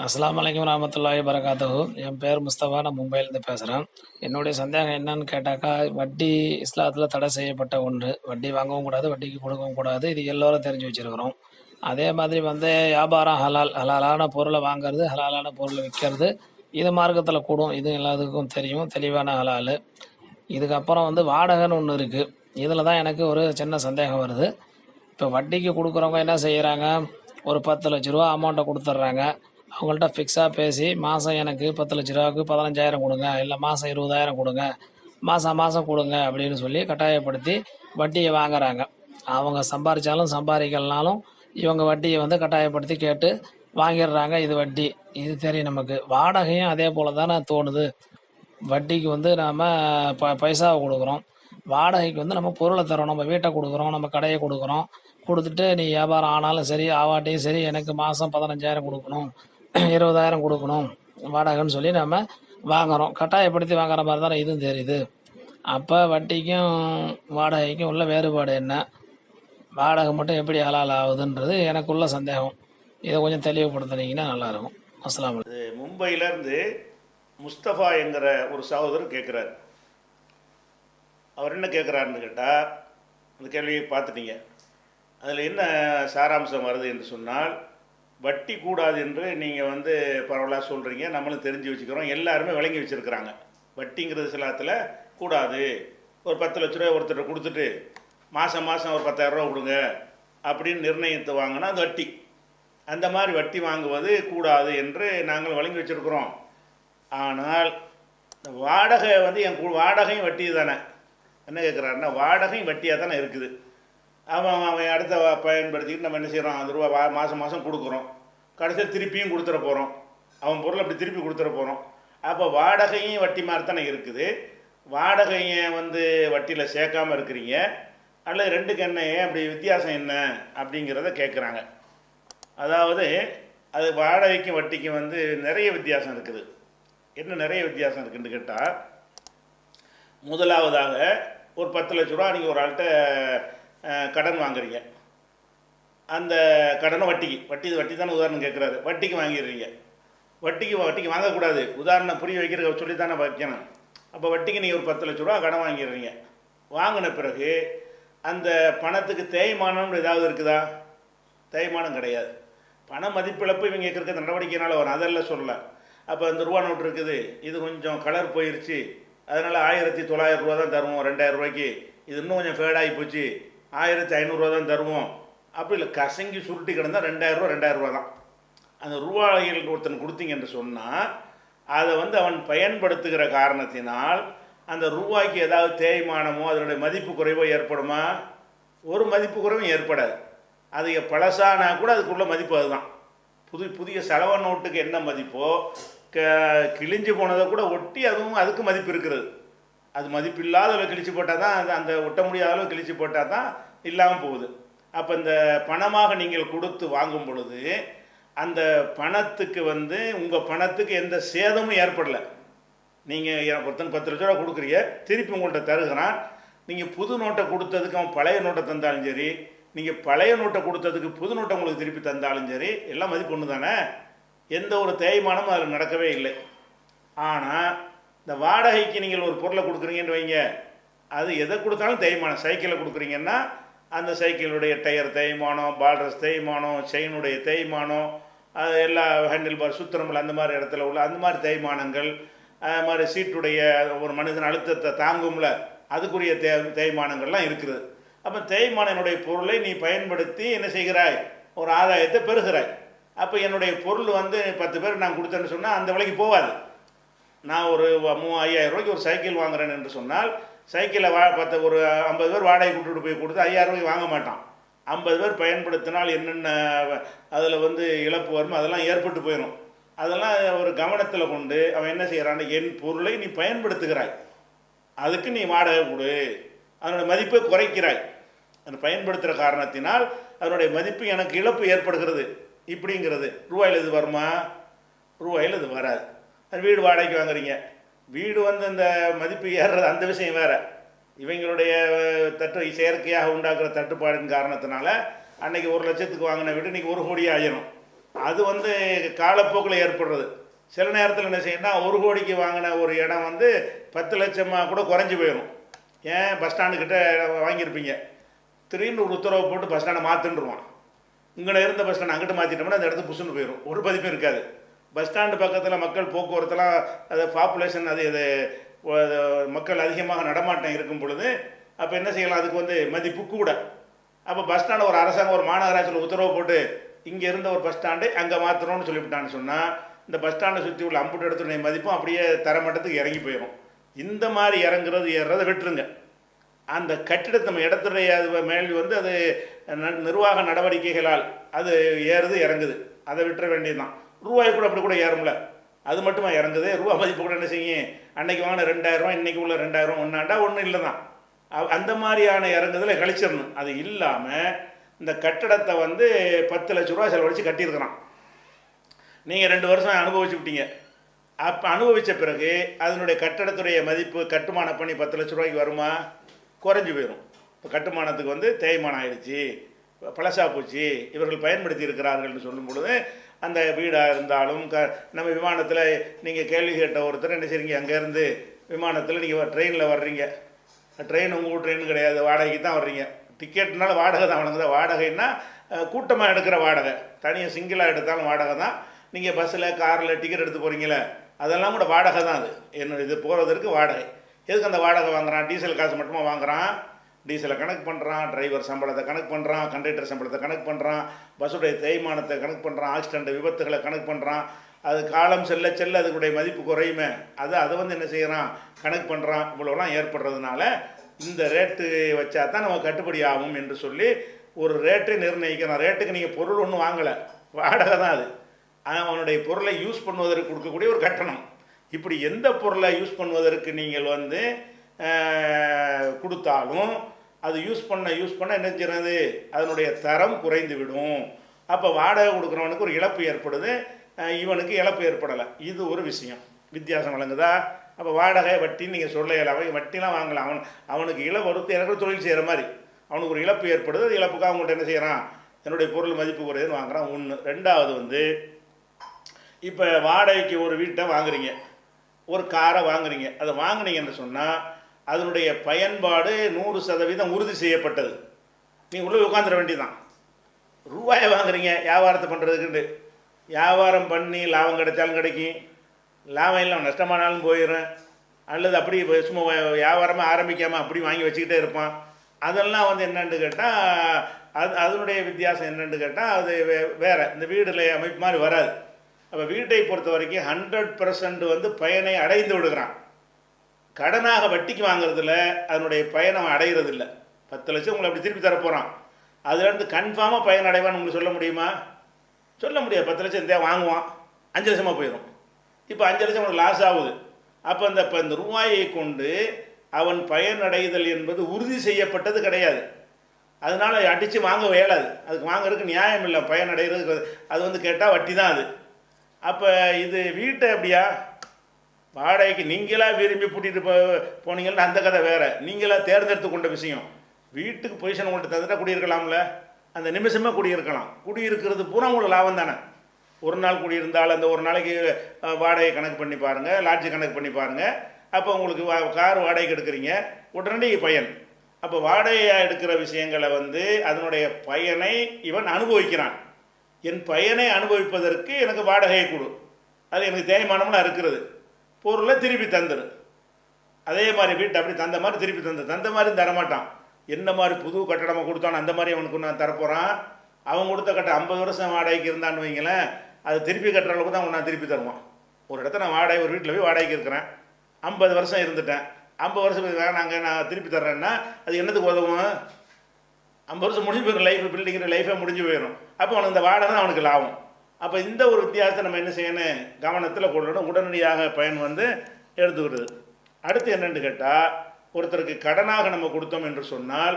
அஸ்லாம் வலைக்கம் வரமத்துல்லாஹி வரகாத்துஹு என் பேர் முஸ்தபா நான் மும்பையிலேருந்து பேசுகிறேன் என்னுடைய சந்தேகம் என்னன்னு கேட்டாக்கா வட்டி இஸ்லாத்தில் தடை செய்யப்பட்ட ஒன்று. வட்டி வாங்கவும் கூடாது வட்டிக்கு கொடுக்கவும் கூடாது. இது எல்லோரும் தெரிஞ்சு வச்சிருக்கிறோம். அதே மாதிரி வந்து வியாபாரம் ஹலால் ஹலாலான பொருளை வாங்குறது ஹலாலான பொருளை விற்கிறது இது மார்க்கத்தில் கூடும். இது எல்லாத்துக்கும் தெரியும். தெளிவான ஹலால். இதுக்கப்புறம் வந்து வாடகைன்னு ஒன்று இருக்குது இதில் தான் எனக்கு ஒரு சின்ன சந்தேகம் வருது. இப்போ வட்டிக்கு கொடுக்குறவங்க என்ன செய்கிறாங்க ஒரு பத்து லட்ச ரூபா அமௌண்ட்டை கொடுத்துட்றாங்க. அவங்கள்ட்ட ஃபிக்ஸாக பேசி மாதம் எனக்கு பத்து லட்ச ரூபாவுக்கு பதினஞ்சாயிரம் கொடுங்க இல்லை மாதம் இருபதாயிரம் கொடுங்க மாதம் மாதம் கொடுங்க அப்படின்னு சொல்லி கட்டாயப்படுத்தி வட்டியை வாங்குறாங்க. அவங்க சம்பாதிச்சாலும் சம்பாதிக்கலனாலும் இவங்க வட்டியை வந்து கட்டாயப்படுத்தி கேட்டு வாங்கிடுறாங்க இது வட்டி. இது தெரியும் நமக்கு. வாடகையும் அதே போல் தானே தோணுது. வட்டிக்கு வந்து நாம் ப பைசாவை கொடுக்குறோம். வாடகைக்கு வந்து நம்ம பொருளை தரோம் நம்ம வீட்டை கொடுக்குறோம். நம்ம கடையை கொடுக்குறோம். கொடுத்துட்டு நீ வியாபாரம் ஆனாலும் சரி ஆவாட்டியும் சரி எனக்கு மாதம் பதினஞ்சாயிரம் கொடுக்கணும். இருபதாயிரம் கொடுக்கணும் வாடகைன்னு சொல்லி நம்ம வாங்குகிறோம் கட்டாயப்படுத்தி வாங்குற மாதிரி தானே இதுவும் தெரியுது. அப்போ வட்டிக்கும் வாடகைக்கும் உள்ள வேறுபாடு என்ன? வாடகை மட்டும் எப்படி ஹலால் ஆகுதுன்றது எனக்குள்ள சந்தேகம். இதை கொஞ்சம் தெளிவுபடுத்துனீங்கன்னா நல்லாயிருக்கும். அஸ்லாம் இது மும்பையிலேருந்து முஸ்தபா என்கிற ஒரு சகோதரர் கேட்குறாரு அவர் என்ன கேட்குறாருன்னு கேட்டால் அந்த கேள்வியை பார்த்துட்டீங்க. அதில் என்ன சாராம்சம் வருது என்று சொன்னால் வட்டி கூடாது என்று நீங்கள் வந்து பரவலாக சொல்கிறீங்க நம்மளும் தெரிஞ்சு வச்சுக்கிறோம். எல்லாருமே விளங்கி வச்சுருக்கிறாங்க. வட்டிங்கிறது சிலத்தில் கூடாது. ஒரு பத்து லட்ச ரூபா ஒருத்தர் கொடுத்துட்டு மாதம் மாதம் ஒரு பத்தாயிரம் ரூபா கொடுங்க அப்படின்னு நிர்ணயித்து வாங்கினா அது வட்டி. அந்த மாதிரி வட்டி வாங்குவது கூடாது என்று நாங்கள் வழங்கி வச்சிருக்கிறோம். ஆனால் இந்த வாடகை வந்து என் வாடகையும் வட்டி தானே என்ன கேட்குறாருன்னா வாடகையும் வட்டியாக தானே இருக்குது. அவன் அவன் அடுத்த பயன்படுத்திக்கிட்டு நம்ம என்ன செய்கிறோம் அந்த ரூபா வா மாதம் மாதம் கொடுக்குறோம். கடைசியில் திருப்பியும் கொடுத்துட போகிறோம் அவன் பொருளை அப்படி திருப்பி கொடுத்துட போகிறோம் அப்போ வாடகையும் வட்டி மாதிரி தானே இருக்குது. வாடகையை வந்து வட்டியில் சேர்க்காமல் இருக்கிறீங்க. அல்லது ரெண்டுக்கு என்ன ஏன் அப்படி வித்தியாசம் என்ன அப்படிங்கிறத கேட்குறாங்க அதாவது அது வாடகைக்கும் வட்டிக்கும் வந்து நிறைய வித்தியாசம் இருக்குது. என்ன நிறைய வித்தியாசம் இருக்குதுன்னு கேட்டால் முதலாவதாக ஒரு பத்து லட்ச ரூபா நீங்கள் ஒரு ஆள்கிட்ட கடன் வாங்குறீங்க. அந்த கடனை வட்டிக்கு வட்டி வட்டி தானே உதாரணம் கேட்குறாரு. வட்டிக்கு வாங்கிடுறீங்க. வட்டிக்கு வட்டிக்கு வாங்கக்கூடாது. உதாரணம் புரிய வைக்கிற சொல்லி தானே வைக்கணும். அப்போ வட்டிக்கு நீங்கள் ஒரு பத்து லட்ச ரூபா கடன் வாங்கிடுறீங்க. வாங்கின பிறகு அந்த பணத்துக்கு தேய்மானம்னு ஏதாவது இருக்குதா? தேய்மானம் கிடையாது. பண மதிப்பிழப்பு இவங்க இருக்கிற நடவடிக்கைனால வரும். அதெல்லாம் சொல்லல. அப்போ இந்த ரூபா நோட்டு இருக்குது. இது கொஞ்சம் கலர் போயிருச்சு. அதனால் ஆயிரத்தி தொள்ளாயிரம் ரூபா தான் தருவோம். ரெண்டாயிரம் ரூபாய்க்கு. இது இன்னும் கொஞ்சம் ஃபேடாகி போச்சு. ஆயிரத்தி ஐநூறுரூவா தான் தருவோம். அப்படி இல்லை கசங்கி சுருட்டி கிடந்தால் ரெண்டாயிரம் ரூபா தான். அந்த ரூபாயில் ஒருத்தன் கொடுத்தீங்க என்று சொன்னால் அதை வந்து அவன் பயன்படுத்துகிற காரணத்தினால் அந்த ரூபாய்க்கு ஏதாவது தேய்மானமோ அதனுடைய மதிப்பு குறைவோ ஏற்படுமா? ஒரு மதிப்பு குறைவும் ஏற்படாது. அது பழசானா கூட அதுக்குள்ள மதிப்பு அதுதான். புது புதிய செலவு நோட்டுக்கு என்ன மதிப்போ க கிழிஞ்சு போனதை கூட ஒட்டி அதுவும் அதுக்கு மதிப்பு இருக்கிறது. அது மதிப்பில்லாத அளவு கிழிச்சு போட்டால் தான் அது அந்த ஒட்ட முடியாத அளவு கிழிச்சு போட்டால் தான் இல்லாமல் போகுது. அப்போ இந்த பணமாக நீங்கள் கொடுத்து வாங்கும் பொழுது அந்த பணத்துக்கு வந்து உங்கள் பணத்துக்கு எந்த சேதமும் ஏற்படலை. நீங்கள் ஒருத்தன் பத்து லட்ச ரூபா கொடுக்குறீங்க திருப்பி உங்கள்கிட்ட தருகிறான். நீங்கள் புது நோட்டை கொடுத்ததுக்கு அவன் பழைய நோட்டை தந்தாலும் சரி நீங்கள் பழைய நோட்டை கொடுத்ததுக்கு புது நோட்டை உங்களுக்கு திருப்பி தந்தாலும் சரி எல்லாம் மதிப்பு ஒன்று தானே எந்த ஒரு தேய்மானமும் அதில் நடக்கவே இல்லை. ஆனால் இந்த வாடகைக்கு நீங்கள் ஒரு பொருளை கொடுக்குறீங்கன்னு வைங்க. அது எதை கொடுத்தாலும் தேய்மானம் சைக்கிளை கொடுக்குறீங்கன்னா அந்த சைக்கிளுடைய டயர் தேய்மானம் பால்ரஸ் தேய்மானம் செயினுடைய தேய்மானம் அது எல்லா ஹேண்டில் பார் சுத்திரமல் அந்த மாதிரி இடத்துல உள்ள அந்த மாதிரி தேய்மானங்கள் அது மாதிரி சீட்டுடைய ஒரு மனிதன் அழுத்தத்தை தாங்கும்ல அதுக்குரிய தே தேய்மானங்கள்லாம் இருக்குது. அப்போ தேய்மானனுடைய பொருளை நீ பயன்படுத்தி என்ன செய்கிறாய்? ஒரு ஆதாயத்தை பெறுகிறாய். அப்போ என்னுடைய பொருள் வந்து பத்து பேர் நான் கொடுத்தேன்னு சொன்னால் அந்த விலைக்கு போகாது. நான் ஒரு மூ ஐயாயிரம் ரூபாய்க்கு ஒரு சைக்கிள் வாங்குறேன் என்று சொன்னால் சைக்கிளை வா பத்து ஒரு ஐம்பது பேர் வாடகை கூட்டிட்டு போய் கொடுத்து ஐயாயிரம் ரூபாய்க்கு வாங்க மாட்டான். ஐம்பது பேர் பயன்படுத்தினால் என்னென்ன அதில் வந்து இழப்பு வருமோ அதெல்லாம் ஏற்பட்டு போயிடும் அதெல்லாம் ஒரு கவனத்தில் கொண்டு அவன் என்ன செய்கிறான்னு என் பொருளை நீ பயன்படுத்துகிறாய். அதுக்கு நீ வாடகை கொடு. அதனுடைய மதிப்பை குறைக்கிறாய். அதை பயன்படுத்துகிற காரணத்தினால் அதனுடைய மதிப்பு எனக்கு இழப்பு ஏற்படுகிறது. இப்படிங்கிறது. ரூபாயில் இது வருமா? ரூபாயில் இது வராது. வீடு வாடகைக்கு வாங்குறீங்க. வீடு வந்து இந்த மதிப்பு ஏறுறது அந்த விஷயம் வேறு. இவங்களுடைய தட்டு செயற்கையாக உண்டாக்குற தட்டுப்பாடின் காரணத்தினால அன்னைக்கு ஒரு லட்சத்துக்கு வாங்கின வீடு இன்றைக்கி ஒரு கோடி ஆயிரும். அது வந்து காலப்போக்கில் ஏற்படுறது. சில நேரத்தில் என்ன செய்யணும்னா ஒரு கோடிக்கு வாங்கின ஒரு இடம் வந்து பத்து லட்சமாக கூட குறைஞ்சி போயிடும் ஏன்? பஸ் ஸ்டாண்டுக்கிட்ட வாங்கியிருப்பீங்க. திடீர்னு ஒரு உத்தரவு போட்டு பஸ் ஸ்டாண்டை மாற்றுன்றுவான் இங்கே இருந்த பஸ் ஸ்டாண்ட் அங்கிட்ட மாற்றிட்டோம்னா அந்த இடத்துக்கு புசுன்னு போயிடும் ஒரு பதிப்பும் இருக்காது. பஸ் ஸ்டாண்டு பக்கத்தில் மக்கள் போக்குவரத்துலாம் அது பாப்புலேஷன் அது இது அது மக்கள் அதிகமாக நடமாட்டம் இருக்கும் பொழுது அப்போ என்ன செய்யலாம்? அதுக்கு வந்து மதிப்பு கூட. அப்போ பஸ் ஸ்டாண்டு ஒரு அரசாங்கம் ஒரு மாநகராட்சியில் உத்தரவு போட்டு இங்கே இருந்த ஒரு பஸ் ஸ்டாண்டு அங்கே மாற்றணும்னு சொல்லிவிட்டான்னு சொன்னால் இந்த பஸ் ஸ்டாண்டை சுற்றி உள்ள அம்புட்டு இடத்துடைய மதிப்பும் அப்படியே தரமட்டத்துக்கு இறங்கி போயிடும் இந்த மாதிரி இறங்குறது ஏறுறதை விட்டுருங்க. அந்த கட்டிடத்தை நம்ம இடத்துடைய அது மேல் வந்து அது ந- நிர்வாக நடவடிக்கைகளால் அது ஏறுது இறங்குது. அதை விட்டுற வேண்டியதுதான். ரூபாய் கூட அப்படி கூட ஏறும்ல. அது மட்டுமா இறங்குது? ரூபா மதிப்பு கூட என்ன செய்யும்? அன்னைக்கு வாங்கின ரெண்டாயிரம் ரூபாய் இன்னைக்கு உள்ள ரெண்டாயிரம் ஒன்றாண்டா ஒன்றும் இல்லை தான் அந்த மாதிரியான இறங்குதலை கழிச்சிடணும். அது இல்லாமல் இந்த கட்டடத்தை வந்து பத்து லட்ச ரூபா செலவழித்து கட்டியிருக்கிறான். நீங்கள் ரெண்டு வருஷம் அனுபவிச்சு விட்டீங்க. அப்போ அனுபவித்த பிறகு அதனுடைய கட்டடத்துடைய மதிப்பு கட்டுமான பண்ணி பத்து லட்ச ரூபாய்க்கு வருமா? குறைஞ்சி போயிடும் இப்போ கட்டுமானத்துக்கு வந்து தேய்மானம் ஆயிடுச்சு. பழசா போச்சு. இவர்கள் பயன்படுத்தி இருக்கிறார்கள்னு சொல்லும் பொழுது அந்த வீடாக இருந்தாலும் க நம்ம விமானத்தில் நீங்கள் கேள்வி கேட்ட ஒருத்தர் என்ன செய்றீங்க? அங்கேருந்து விமானத்தில் நீங்கள் ட்ரெயினில் வர்றீங்க. ட்ரெயின் உங்கள் ட்ரெயின் கிடையாது. வாடகைக்கு தான் வர்றீங்க. டிக்கெட்னால வாடகை தான் வழங்குது. வாடகைன்னா கூட்டமாக எடுக்கிற வாடகை. தனியாக சிங்கிளாக எடுத்தாலும் வாடகை தான். நீங்கள் பஸ்ஸில் காரில் டிக்கெட் எடுத்து போகிறீங்களே அதெல்லாம் கூட வாடகை தான் அது. என்ன இது போகிறதற்கு வாடகை. எதுக்கு அந்த வாடகை வாங்குறான்? டீசல் காசு மட்டுமா வாங்குறான்? டீசலை கணக்கு பண்ணுறான் டிரைவர் சம்பளத்தை கணக்கு பண்ணுறான் கண்டக்டர் சம்பளத்தை கணக்கு பண்ணுறான் பஸ்ஸுடைய தேய்மானத்தை கணக்கு பண்ணுறான் ஆக்சிடென்ட் விபத்துகளை கணக்கு பண்ணுறான் அது காலம் செல்ல செல்ல அதுக்குடைய மதிப்பு குறையுமே. அது அதை வந்து என்ன செய்கிறான் கணக்கு பண்ணுறான் இவ்வளோலாம் ஏற்படுறதுனால இந்த ரேட்டு வச்சா தான் நமக்கு கட்டுப்படி ஆகும் என்று சொல்லி ஒரு ரேட்டை நிர்ணயிக்கிறான் ரேட்டுக்கு நீங்கள் பொருள் ஒன்றும் வாங்கலை. வாடகை தான் அது. அவனுடைய பொருளை யூஸ் பண்ணுவதற்கு கொடுக்கக்கூடிய ஒரு கட்டணம். இப்படி எந்த பொருளை யூஸ் பண்ணுவதற்கு நீங்கள் வந்து கொடுத்தாலும் அது யூஸ் பண்ண யூஸ் பண்ண என்ன செய்யறது? அதனுடைய தரம் குறைந்து விடும் அப்போ வாடகை கொடுக்குறவனுக்கு ஒரு இழப்பு ஏற்படுது. இவனுக்கு இழப்பு ஏற்படலை. இது ஒரு விஷயம். வித்தியாசம் வழங்குதா அப்போ வாடகை வட்டின்னு நீங்கள் சொல்ல இயலாம வட்டிலாம் வாங்கலாம். அவன் அவனுக்கு இழப்பு வருத்து எனக்கு தொழில் செய்கிற மாதிரி. அவனுக்கு ஒரு இழப்பு ஏற்படுது. அது இழப்புக்காக அவங்கள்ட்ட என்ன செய்கிறான் என்னுடைய பொருள் மதிப்பு குறையுதுன்னு வாங்குறான். ஒன்று ரெண்டாவது வந்து இப்போ வாடகைக்கு ஒரு வீட்டை வாங்குறீங்க. ஒரு காரை வாங்குறீங்க. அதை வாங்கினீங்கன்னு சொன்னால் அதனுடைய பயன்பாடு நூறு சதவீதம் உறுதி செய்யப்பட்டது. நீ உள்ளே உட்காந்துட வேண்டியதான் ரூபாயை வாங்குறீங்க வியாபாரத்தை பண்ணுறதுக்குண்டு வியாபாரம் பண்ணி லாபம் கிடைச்சாலும் கிடைக்கும். லாபம் இல்லை நஷ்டமானாலும் போயிடும் அல்லது அப்படி சும்மா வியாபாரமாக ஆரம்பிக்காமல் அப்படி வாங்கி வச்சுக்கிட்டே இருப்பான். அதெல்லாம் வந்து என்னென்னு கேட்டால் அது அதனுடைய வித்தியாசம் என்னன்னு கேட்டால் அது வே வேறு. இந்த வீடுல அமைப்பு மாதிரி வராது. அப்போ வீட்டை பொறுத்த வரைக்கும் ஹண்ட்ரட் வந்து பயனை அடைந்து விடுகிறான். கடனாக வட்டிக்கு வாங்குறதுல அதனுடைய பயனை அவன் அடைகிறது இல்லை பத்து லட்சம் உங்களை அப்படி திருப்பி தரப்போகிறான் அதுலேருந்து கன்ஃபார்மாக பயன் அடைவான்னு உங்களுக்கு சொல்ல முடியுமா? சொல்ல முடியாது. பத்து லட்சம் தேவை வாங்குவான். அஞ்சு லட்சமாக போயிடும் இப்போ அஞ்சு லட்சம் அவனுக்கு லாஸ் ஆகுது. அப்போ இந்த இப்போ இந்த ரூபாயை கொண்டு அவன் பயனடைதல் என்பது உறுதி செய்யப்பட்டது கிடையாது. அதனால் அடித்து வாங்க இயலாது. அதுக்கு வாங்குறதுக்கு நியாயம் இல்லை. பயனடைகிறதுக்கு அது வந்து கேட்டால் வட்டி தான் அது. அப்போ இது வீட்டை அப்படியா வாடகைக்கு நீங்களாக விரும்பி கூட்டிகிட்டு போ போனீங்கன்னா அந்த கதை வேறு. நீங்களாக தேர்ந்தெடுத்து கொண்ட விஷயம். வீட்டுக்கு பொசிஷன் உங்கள்கிட்ட தந்துட்டா குடியிருக்கலாம்ல? அந்த நிமிஷமே குடியிருக்கலாம். குடியிருக்கிறது பூரா உங்களுக்கு லாபம் தானே? ஒரு நாள் குடியிருந்தால் அந்த ஒரு நாளைக்கு வாடகை கணக்கு பண்ணி பாருங்கள் லாட்ஜி கணக்கு பண்ணி பாருங்கள் அப்போ உங்களுக்கு வா கார் வாடகைக்கு எடுக்கிறீங்க. உடனடி பயன். அப்போ வாடகையாக எடுக்கிற விஷயங்களை வந்து அதனுடைய பயனை இவன் அனுபவிக்கிறான். என் பயனை அனுபவிப்பதற்கு எனக்கு வாடகையை கொடு. அது எனக்கு தேய்மானம்லாம் இருக்கிறது பொருளை திருப்பி தந்துடு. அதே மாதிரி வீட்டை அப்படி தந்த மாதிரி திருப்பி தந்து. தந்த மாதிரி தரமாட்டான். என்ன மாதிரி புது கட்டடமாக கொடுத்தானோ அந்த மாதிரி அவனுக்கு நான் தரப்போகிறான் அவன் கொடுத்த கட்ட ஐம்பது வருஷம் வாடகைக்கு இருந்தான்னு வைங்களேன் அது திருப்பி கட்டுற அளவுக்கு தான் நான் திருப்பி தருவான். ஒரு இடத்த நான் வாடகை ஒரு வீட்டில் போய் வாடகைக்கு இருக்கிறேன். ஐம்பது வருஷம் இருந்துட்டேன். ஐம்பது வருஷம் நாங்கள் நான் திருப்பி தர்றேன்னா அது என்னத்துக்கு உதவும்? ஐம்பது வருஷம் முடிஞ்சு போயிடும். லைஃப் பில்டிங்கிற லைஃபே முடிஞ்சு போயிடும். அப்போ அவனுக்கு இந்த வாடகை தான் அவனுக்கு லாபம். அப்போ இந்த ஒரு வித்தியாசத்தை நம்ம என்ன செய்யணும்? கவனத்தில் கொள்ளணும். உடனடியாக பயன் வந்து எடுத்துக்கிறது அடுத்து என்னென்னு கேட்டால் ஒருத்தருக்கு கடனாக நம்ம கொடுத்தோம் என்று சொன்னால்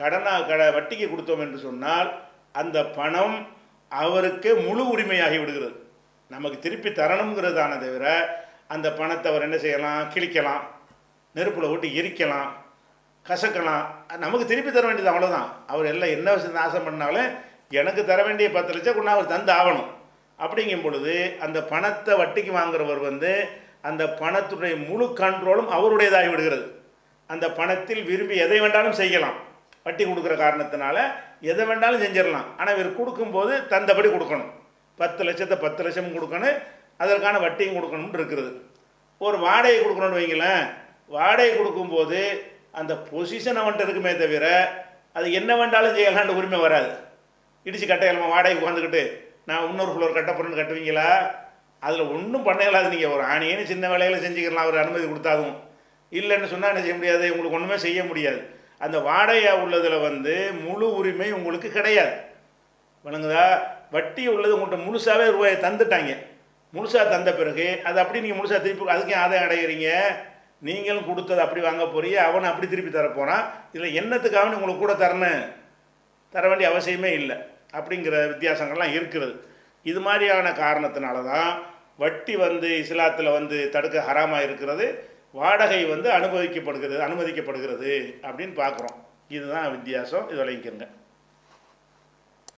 கடனாக கட வட்டிக்கு கொடுத்தோம் என்று சொன்னால் அந்த பணம் அவருக்கு முழு உரிமையாகி விடுகிறது. நமக்கு திருப்பி தரணுங்கிறதான தவிர அந்த பணத்தை அவர் என்ன செய்யலாம்? கிழிக்கலாம். நெருப்பில் ஓட்டி எரிக்கலாம். கசக்கலாம். நமக்கு திருப்பி தர வேண்டியது அவ்வளோதான் அவர் எல்லாம் என்ன விஷயம் நாசம் பண்ணாலும் எனக்கு தர வேண்டிய பத்து லட்சம் கொண்டு அவர் தந்து ஆகணும். அப்படிங்கும் பொழுது அந்த பணத்தை வட்டிக்கு வாங்குறவர் வந்து அந்த பணத்துடைய முழு கண்ட்ரோலும் அவருடையதாகி விடுகிறது. அந்த பணத்தில் விரும்பி எதை வேண்டாலும் செய்யலாம். வட்டி கொடுக்குற காரணத்தினால எதை வேண்டாலும் செஞ்சிடலாம். ஆனால் இவர் கொடுக்கும்போது தந்தபடி கொடுக்கணும். பத்து லட்சத்தை பத்து லட்சமும் கொடுக்கணும். அதற்கான வட்டியும் கொடுக்கணும்னு இருக்கிறது ஒரு வாடகை கொடுக்கணும்னு வைங்களேன். வாடகை கொடுக்கும்போது அந்த பொசிஷன் அவன்கிட்ட இருக்குமே தவிர அது என்ன வேண்டாலும் செய்யலான்ற உரிமை வராது. இடிச்சு கட்டையலாமா வாடகைக்கு உட்காந்துக்கிட்டு நான் இன்னொரு ஃப்ளோர் கட்ட போகிறேன்னு கட்டுவீங்களா? அதில் ஒன்றும் பண்ண இயலாது நீங்கள் ஒரு ஆணியன்னு சின்ன வேலையில் செஞ்சுக்கலாம். அவர் அனுமதி கொடுத்தாதும் இல்லைன்னு சொன்னால் என்ன செய்ய முடியாது? உங்களுக்கு ஒன்றுமே செய்ய முடியாது. அந்த வாடகையாக உள்ளதில் வந்து முழு உரிமை உங்களுக்கு கிடையாது. விளங்குதா? வட்டி உள்ளது உங்கள்கிட்ட முழுசாகவே ரூபாயை தந்துட்டாங்க. முழுசாக தந்த பிறகு அது அப்படி நீங்கள் முழுசாக திருப்பி அதுக்கு ஆதாயம் அடைகிறீங்க நீங்களும் கொடுத்தது அப்படி வாங்க போறீங்க. அவனை அப்படி திருப்பி தரப்போனா இதில் என்னத்துக்காக உங்களுக்கு கூட தரணும். தர வேண்டிய அவசியமே இல்லை. அப்படிங்கிற வித்தியாசங்கள்லாம் இருக்கிறது. இது மாதிரியான காரணத்தினால தான் வட்டி வந்து இஸ்லாத்தில் வந்து தடுக்க ஹராமாக இருக்கிறது வாடகை வந்து அனுபவிக்கப்படுகிறது அனுமதிக்கப்படுகிறது அப்படின்னு பார்க்குறோம். இதுதான் வித்தியாசம். இது விளங்கிக்கிறங்க